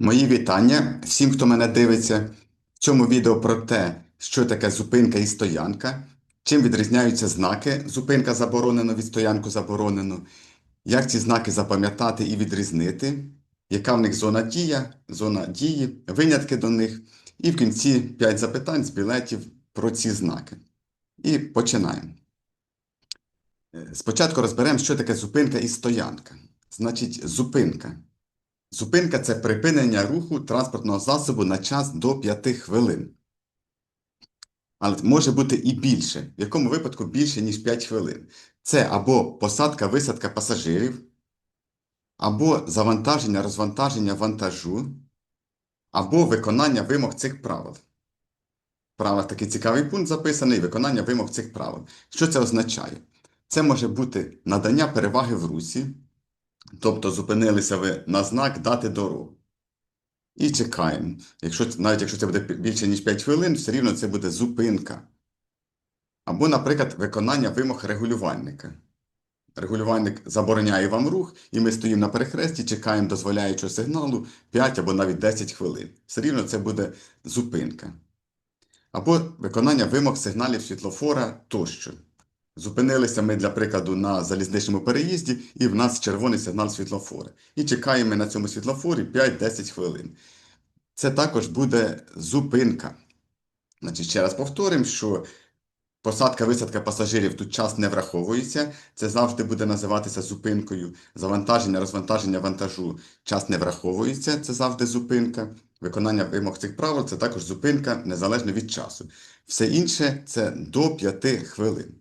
Мої вітання всім, хто мене дивиться. В цьому відео про те, що таке зупинка і стоянка, чим відрізняються знаки зупинка заборонено від стоянку заборонено, як ці знаки запам'ятати і відрізнити, яка в них зона дія, зона дії, винятки до них, і в кінці 5 запитань з білетів про ці знаки. І починаємо. Е, Спочатку розберемо, що таке зупинка і стоянка. Значить, зупинка. Зупинка це припинення руху транспортного засобу на час до 5 хвилин. Але може бути і більше. В якому випадку більше, ніж 5 хвилин. Це або посадка-висадка пасажирів, або завантаження, розвантаження вантажу, або виконання вимог цих правил. Правилах такий цікавий пункт записаний виконання вимог цих правил. Що це означає? Це може бути надання переваги в русі. Тобто зупинилися ви на знак дати дорогу. І чекаємо. Якщо, навіть якщо це буде більше, ніж 5 хвилин, все рівно це буде зупинка. Або, наприклад, виконання вимог регулювальника. Регулювальник забороняє вам рух, і ми стоїмо на перехресті, чекаємо дозволяючого сигналу 5 або навіть 10 хвилин. Все рівно це буде зупинка. Або виконання вимог сигналів світлофора тощо. Зупинилися ми, для прикладу, на залізничному переїзді, і в нас червоний сигнал світлофора. І чекаємо на цьому світлофорі 5-10 хвилин. Це також буде зупинка. Значить, ще раз повторимо, що посадка-висадка пасажирів тут час не враховується. Це завжди буде називатися зупинкою. Завантаження, розвантаження вантажу час не враховується, це завжди зупинка. Виконання вимог цих правил це також зупинка незалежно від часу. Все інше це до 5 хвилин.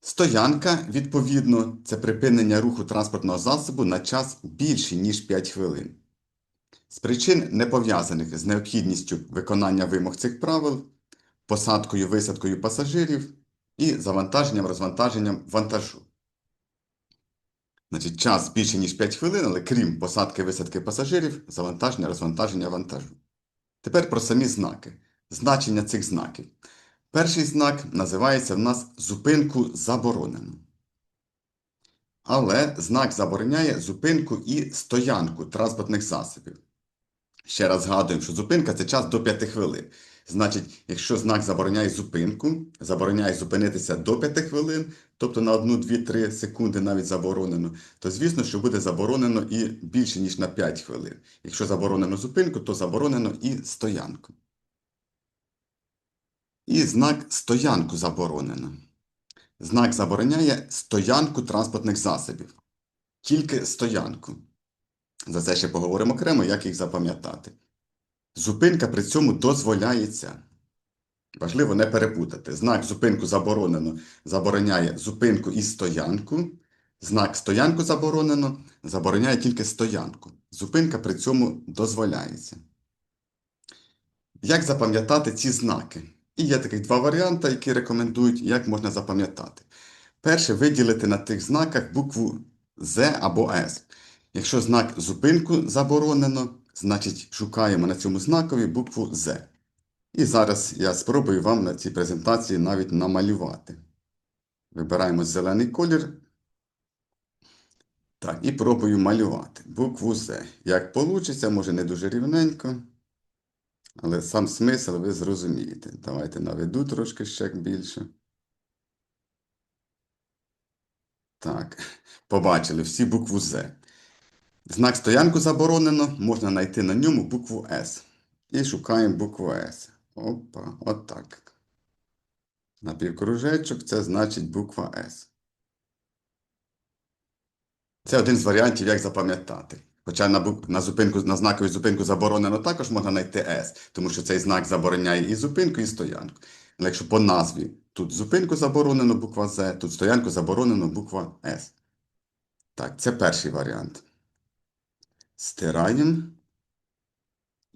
Стоянка, відповідно, це припинення руху транспортного засобу на час більший, ніж 5 хвилин. З причин, не пов'язаних з необхідністю виконання вимог цих правил, посадкою, висадкою пасажирів і завантаженням, розвантаженням вантажу. Значить, час більше, ніж 5 хвилин, але крім посадки, висадки пасажирів, завантаження, розвантаження вантажу. Тепер про самі знаки. Значення цих знаків. Перший знак називається в нас зупинку заборонено. Але знак забороняє зупинку і стоянку транспортних засобів. Ще раз згадуємо, що зупинка це час до 5 хвилин. Значить, якщо знак забороняє зупинку, забороняє зупинитися до 5 хвилин, тобто на 1, 2, 3 секунди навіть заборонено, то звісно, що буде заборонено і більше, ніж на 5 хвилин. Якщо заборонено зупинку, то заборонено і стоянку. І знак стоянку заборонено. Знак забороняє стоянку транспортних засобів. Тільки стоянку. За це ще поговоримо окремо, як їх запам'ятати. Зупинка при цьому дозволяється. Важливо не перепутати. Знак зупинку заборонено забороняє зупинку і стоянку. Знак стоянку заборонено забороняє тільки стоянку. Зупинка при цьому дозволяється. Як запам'ятати ці знаки? І є таких два варіанти, які рекомендують, як можна запам'ятати. Перше, виділити на тих знаках букву З або С. Якщо знак зупинку заборонено, значить шукаємо на цьому знакові букву З. І зараз я спробую вам на цій презентації навіть намалювати. Вибираємо зелений колір. Так, і пробую малювати букву З. Як вийде, може не дуже рівненько. Але сам смисл ви зрозумієте. Давайте наведу трошки ще більше. Так, побачили всі букву З. Знак стоянку заборонено, можна знайти на ньому букву С. І шукаємо букву С. Опа, отак. Напівкружечок це значить буква С. Це один з варіантів, як запам'ятати. Хоча на, на, зупинку, на знакові зупинку заборонено також можна знайти С, тому що цей знак забороняє і зупинку, і стоянку. Але якщо по назві тут зупинку заборонено буква З, тут стоянку заборонено буква С. Так, це перший варіант. Стираємо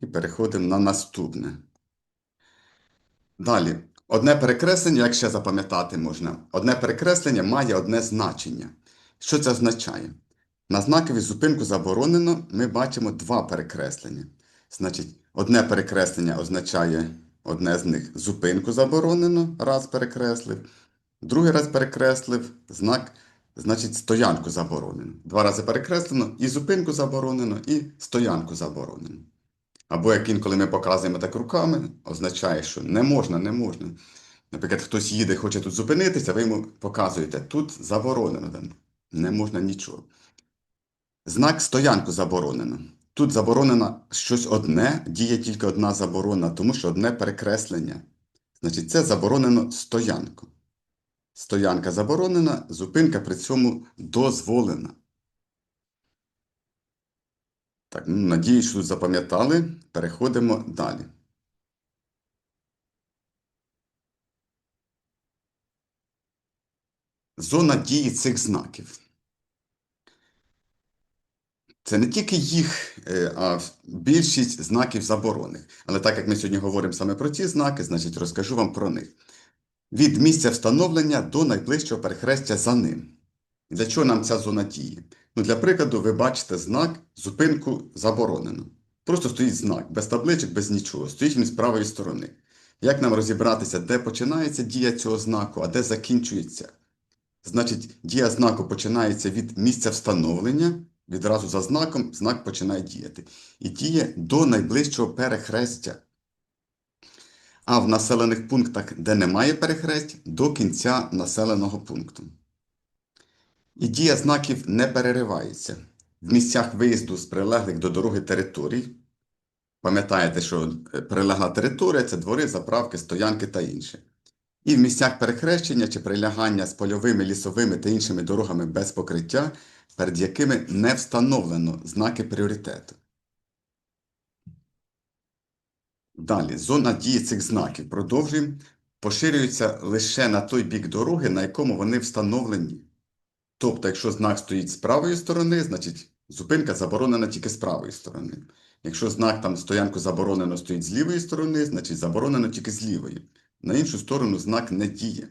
і переходимо на наступне. Далі. Одне перекреслення, як ще запам'ятати можна, одне перекреслення має одне значення. Що це означає? На знакові зупинку заборонено ми бачимо два перекреслення. Значить, одне перекреслення означає одне з них зупинку заборонено, раз перекреслив. Другий раз перекреслив знак значить стоянку заборонено. Два рази перекреслено і зупинку заборонено, і стоянку заборонено. Або як інколи ми показуємо так руками, означає, що не можна, не можна. Наприклад, хтось їде, хоче тут зупинитися, ви йому показуєте, тут заборонено, не можна нічого. Знак стоянку заборонено. Тут заборонено щось одне, діє тільки одна заборона, тому що одне перекреслення. Значить, це заборонено стоянку. Стоянка заборонена, зупинка при цьому дозволена. Так, ну, надіюсь, що запам'ятали. Переходимо далі. Зона дії цих знаків. Це не тільки їх, е, а більшість знаків заборонених. Але так як ми сьогодні говоримо саме про ці знаки, значить розкажу вам про них. Від місця встановлення до найближчого перехрестя за ним. Для чого нам ця зона дії? Ну, для прикладу, ви бачите знак зупинку заборонено. Просто стоїть знак, без табличок, без нічого. Стоїть він з правої сторони. Як нам розібратися, де починається дія цього знаку, а де закінчується? Значить, дія знаку починається від місця встановлення, відразу за знаком знак починає діяти. І діє до найближчого перехрестя. А в населених пунктах, де немає перехресть, до кінця населеного пункту. І дія знаків не переривається. В місцях виїзду з прилеглих до дороги територій. Пам'ятаєте, що е, прилегла територія це двори, заправки, стоянки та інше. І в місцях перехрещення чи прилягання з польовими, лісовими та іншими дорогами без покриття, перед якими не встановлено знаки пріоритету. Далі, зона дії цих знаків продовжуємо, поширюється лише на той бік дороги, на якому вони встановлені. Тобто, якщо знак стоїть з правої сторони, значить зупинка заборонена тільки з правої сторони. Якщо знак там стоянку заборонено стоїть з лівої сторони, значить заборонено тільки з лівої. На іншу сторону знак не діє.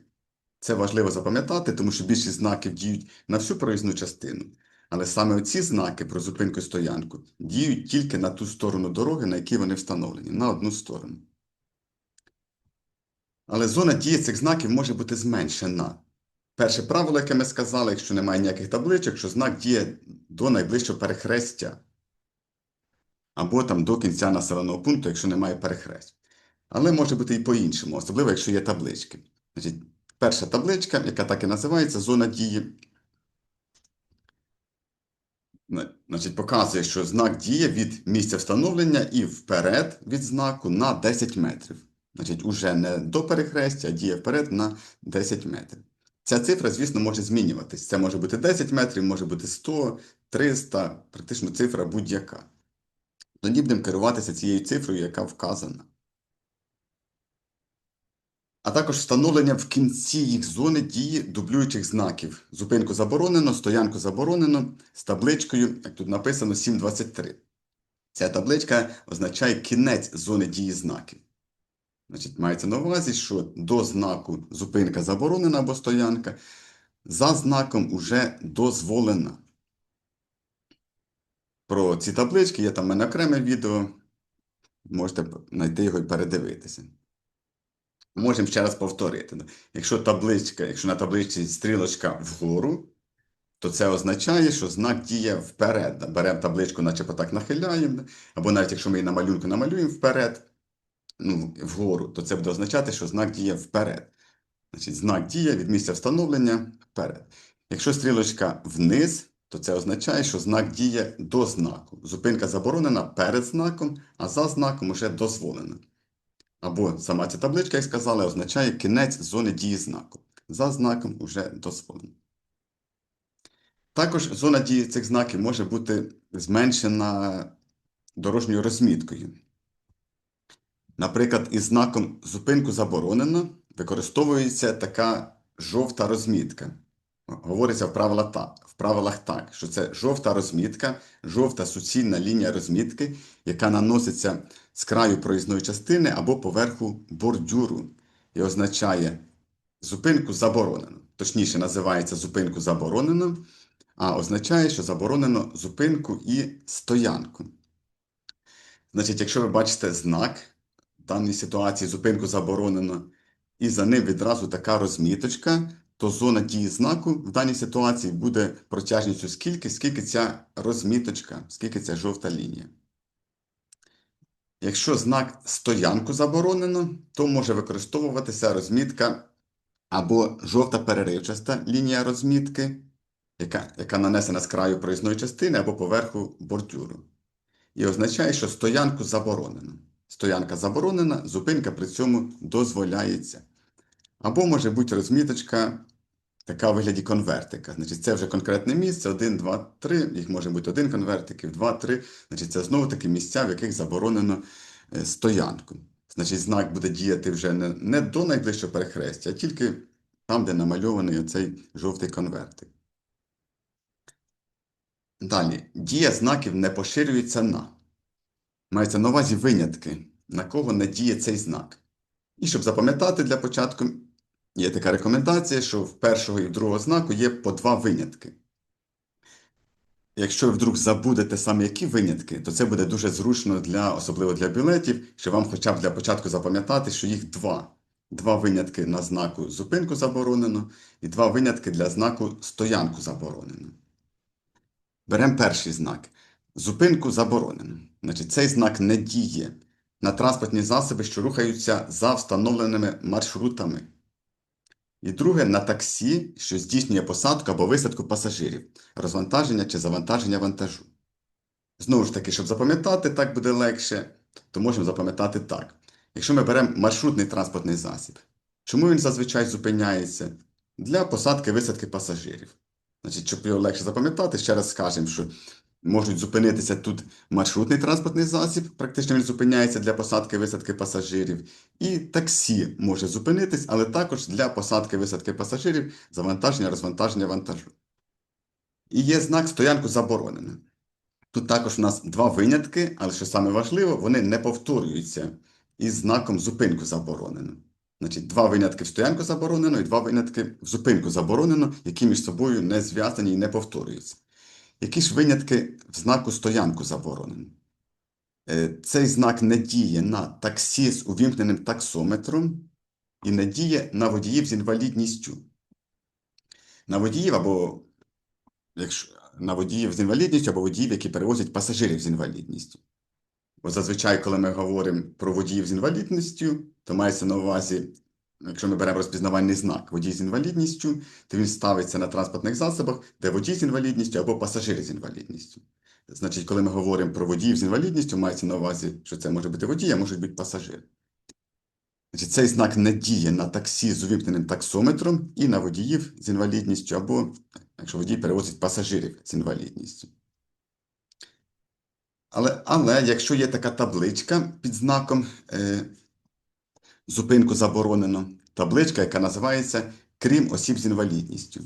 Це важливо запам'ятати, тому що більшість знаків діють на всю проїзну частину. Але саме оці знаки про зупинку і стоянку діють тільки на ту сторону дороги, на якій вони встановлені, на одну сторону. Але зона дії цих знаків може бути зменшена. Перше правило, яке ми сказали, якщо немає ніяких табличок, що знак діє до найближчого перехрестя. Або там до кінця населеного пункту, якщо немає перехресть. Але може бути і по-іншому, особливо, якщо є таблички. Значить, перша табличка, яка так і називається зона дії, значить, показує, що знак діє від місця встановлення і вперед від знаку на 10 метрів. Значить, уже не до перехрестя, а діє вперед на 10 метрів. Ця цифра, звісно, може змінюватись. Це може бути 10 метрів, може бути 100, 300, практично цифра будь-яка. Тоді будемо керуватися цією цифрою, яка вказана. А також встановлення в кінці їх зони дії дублюючих знаків. Зупинку заборонено, стоянку заборонено з табличкою, як тут написано, 723. Ця табличка означає кінець зони дії знаків. Значить, мається на увазі, що до знаку зупинка заборонена або стоянка, за знаком уже дозволена. Про ці таблички є там в мене окреме відео. Можете знайти його і передивитися. Можемо ще раз повторити. Якщо табличка, якщо на табличці стрілочка вгору, то це означає, що знак діє вперед. Беремо табличку, наче так нахиляємо, або навіть якщо ми її на малюнку намалюємо вперед, ну, вгору, то це буде означати, що знак діє вперед. Значить, знак діє від місця встановлення вперед. Якщо стрілочка вниз, то це означає, що знак діє до знаку. Зупинка заборонена перед знаком, а за знаком уже дозволена. Або сама ця табличка, як сказали, означає кінець зони дії знаку. За знаком уже дозволено. Також зона дії цих знаків може бути зменшена дорожньою розміткою. Наприклад, із знаком зупинку заборонено використовується така жовта розмітка. Говориться в правилах так, в правилах так, що це жовта розмітка, жовта суцільна лінія розмітки, яка наноситься з краю проїзної частини або поверху бордюру і означає зупинку заборонено. Точніше, називається зупинку заборонено, а означає, що заборонено зупинку і стоянку. Значить, якщо ви бачите знак в даній ситуації зупинку заборонено, і за ним відразу така розміточка, то зона дії знаку в даній ситуації буде протяжністю скільки, скільки ця розміточка, скільки ця жовта лінія. Якщо знак стоянку заборонено, то може використовуватися розмітка або жовта переривчаста лінія розмітки, яка, яка нанесена з краю проїзної частини або поверху бордюру. І означає, що стоянку заборонено. Стоянка заборонена, зупинка при цьому дозволяється. Або може бути розміточка така у вигляді конвертика. Значить, це вже конкретне місце, 1, 2, 3, їх може бути один конвертиків, 2, 3. Значить, це знову таки місця, в яких заборонено е, стоянку. Значить, знак буде діяти вже не, не до найближчого перехрестя, а тільки там, де намальований оцей жовтий конвертик. Далі, дія знаків не поширюється на. Мається на увазі винятки, на кого не діє цей знак. І щоб запам'ятати для початку, є така рекомендація, що в першого і в другого знаку є по два винятки. Якщо ви вдруг забудете саме які винятки, то це буде дуже зручно для, особливо для білетів, що вам хоча б для початку запам'ятати, що їх два. Два винятки на знаку зупинку заборонено, і два винятки для знаку стоянку заборонено. Беремо перший знак. Зупинку заборонено. Значить, цей знак не діє на транспортні засоби, що рухаються за встановленими маршрутами. І друге на таксі, що здійснює посадку або висадку пасажирів, розвантаження чи завантаження вантажу. Знову ж таки, щоб запам'ятати, так буде легше, то можемо запам'ятати так. Якщо ми беремо маршрутний транспортний засіб, чому він зазвичай зупиняється? Для посадки висадки пасажирів. Значить, щоб його легше запам'ятати, ще раз скажемо, що можуть зупинитися тут маршрутний транспортний засіб, практично він зупиняється для посадки висадки пасажирів, і таксі може зупинитись, але також для посадки висадки пасажирів, завантаження, розвантаження вантажу. І є знак стоянку заборонено. Тут також у нас два винятки, але що саме важливо, вони не повторюються із знаком зупинку заборонено. Значить, два винятки в стоянку заборонено і два винятки в зупинку заборонено, які між собою не зв'язані і не повторюються. Які ж винятки в знаку стоянку заборонено? Е, Цей знак не діє на таксі з увімкненим таксометром і не діє на водіїв з інвалідністю. На водіїв або якщо, на водіїв з інвалідністю або водіїв, які перевозять пасажирів з інвалідністю. Бо зазвичай, коли ми говоримо про водіїв з інвалідністю, то мається на увазі, якщо ми беремо розпізнавальний знак водій з інвалідністю, то він ставиться на транспортних засобах, де водій з інвалідністю або пасажири з інвалідністю. Значить, коли ми говоримо про водіїв з інвалідністю, мається на увазі, що це може бути водій, а можуть бути пасажири. Значить, цей знак не діє на таксі з увімкненим таксометром і на водіїв з інвалідністю, або якщо водій перевозить пасажирів з інвалідністю. Але, але якщо є така табличка під знаком е, зупинку заборонено, табличка, яка називається крім осіб з інвалідністю,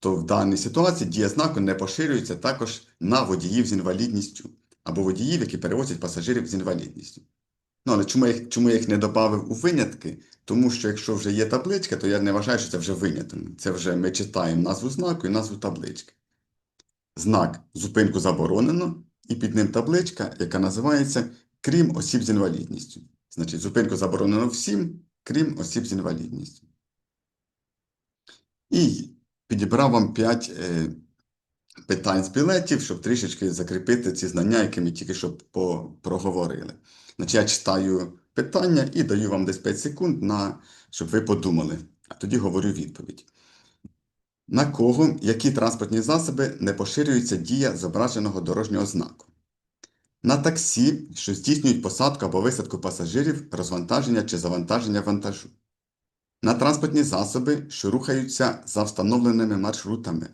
то в даній ситуації дія знаку не поширюється також на водіїв з інвалідністю або водіїв, які перевозять пасажирів з інвалідністю. Ну, але чому я, їх- чому я їх не додав у винятки? Тому що якщо вже є табличка, то я не вважаю, що це вже виняток. Це вже ми читаємо назву знаку і назву таблички. Знак зупинку заборонено, і під ним табличка, яка називається крім осіб з інвалідністю. Значить, зупинку заборонено всім, крім осіб з інвалідністю. І підібрав вам 5 е, питань з білетів, щоб трішечки закріпити ці знання, які ми тільки що проговорили. Значить, я читаю питання і даю вам десь 5 секунд, на, щоб ви подумали, а тоді говорю відповідь. На кого, які транспортні засоби не поширюється дія зображеного дорожнього знаку? На таксі, що здійснюють посадку або висадку пасажирів, розвантаження чи завантаження вантажу. На транспортні засоби, що рухаються за встановленими маршрутами.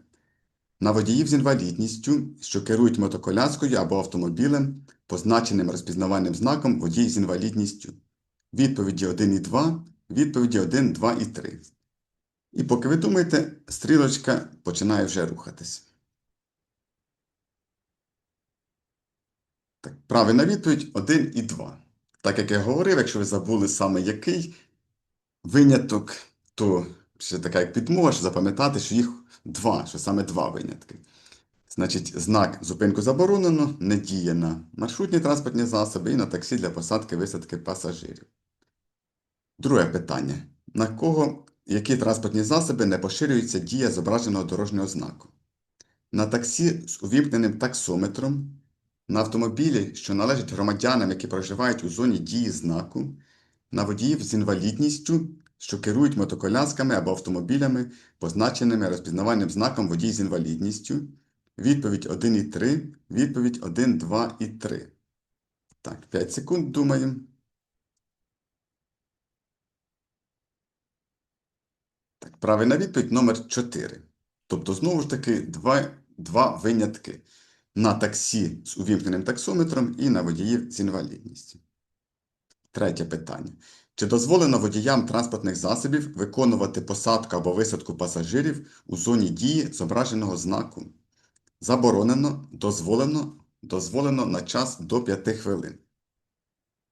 На водіїв з інвалідністю, що керують мотоколяскою або автомобілем, позначеним розпізнавальним знаком водій з інвалідністю. Відповіді 1 і 2, відповіді 1, 2 і 3. І поки ви думаєте, стрілочка починає вже рухатись. Так, правильна відповідь 1 і 2. Так як я говорив, якщо ви забули саме який виняток, то ще така як підмога, що запам'ятати, що їх два, що саме два винятки. Значить, знак зупинку заборонено не діє на маршрутні транспортні засоби і на таксі для посадки висадки пасажирів. Друге питання. На кого які транспортні засоби не поширюється дія зображеного дорожнього знаку. На таксі з увімкненим таксометром, на автомобілі, що належать громадянам, які проживають у зоні дії знаку, на водіїв з інвалідністю, що керують мотоколясками або автомобілями, позначеними розпізнавальним знаком водій з інвалідністю. Відповідь 1 і 3, відповідь 1, 2 і 3. Так, 5 секунд думаємо. Так, правильна відповідь номер 4. Тобто, знову ж таки, два, два винятки. На таксі з увімкненим таксометром і на водіїв з інвалідністю. Третє питання. Чи дозволено водіям транспортних засобів виконувати посадку або висадку пасажирів у зоні дії зображеного знаку? Заборонено, дозволено, дозволено на час до 5 хвилин.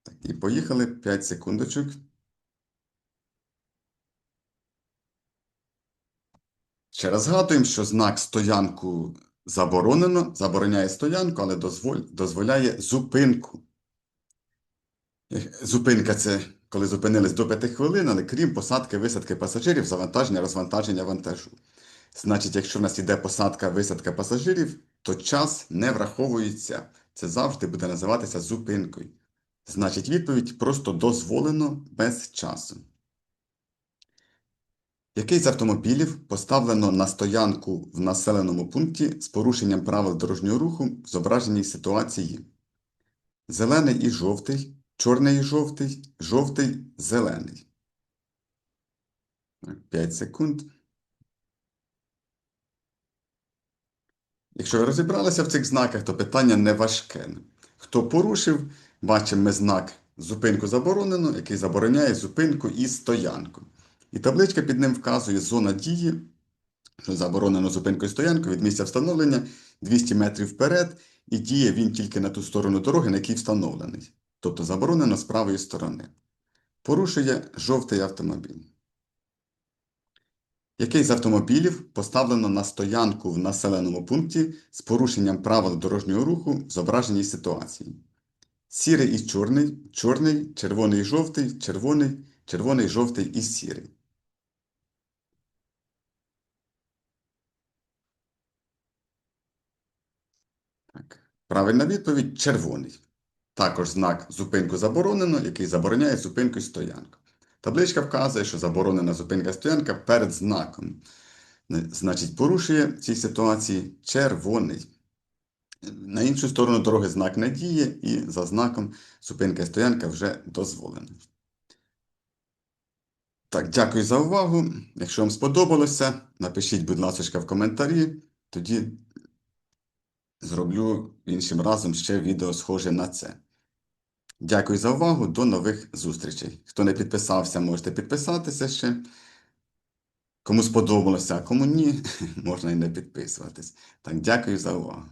Так, і поїхали 5 секундочок. Ще раз згадуємо, що знак стоянку заборонено, забороняє стоянку, але дозволь, дозволяє зупинку. Зупинка це коли зупинились до 5 хвилин, але крім посадки, висадки пасажирів, завантаження, розвантаження вантажу. Значить, якщо в нас іде посадка, висадка пасажирів, то час не враховується. Це завжди буде називатися зупинкою. Значить, відповідь просто дозволено без часу. Який з автомобілів поставлено на стоянку в населеному пункті з порушенням правил дорожнього руху в зображеній ситуації? Зелений і жовтий, чорний і жовтий, жовтий, зелений. 5 секунд. Якщо ви розібралися в цих знаках, то питання не важке. Хто порушив, бачимо ми знак зупинку заборонено, який забороняє зупинку і стоянку. І табличка під ним вказує зона дії, що заборонено зупинку і стоянку від місця встановлення 200 метрів вперед, і діє він тільки на ту сторону дороги, на якій встановлений. Тобто заборонено з правої сторони. Порушує жовтий автомобіль. Який з автомобілів поставлено на стоянку в населеному пункті з порушенням правил дорожнього руху в зображеній ситуації? Сірий і чорний, чорний, червоний і жовтий, червоний, червоний, жовтий і сірий. Правильна відповідь червоний. Також знак зупинку заборонено, який забороняє зупинку і стоянку. Табличка вказує, що заборонена зупинка і стоянка перед знаком. Значить, порушує в цій ситуації червоний. На іншу сторону дороги знак не діє, і за знаком зупинка і стоянка вже дозволена. Так, дякую за увагу. Якщо вам сподобалося, напишіть, будь ласка, в коментарі, тоді зроблю іншим разом ще відео схоже на це. Дякую за увагу, до нових зустрічей. Хто не підписався, можете підписатися ще. Кому сподобалося, а кому ні, можна і не підписуватись. Так, дякую за увагу.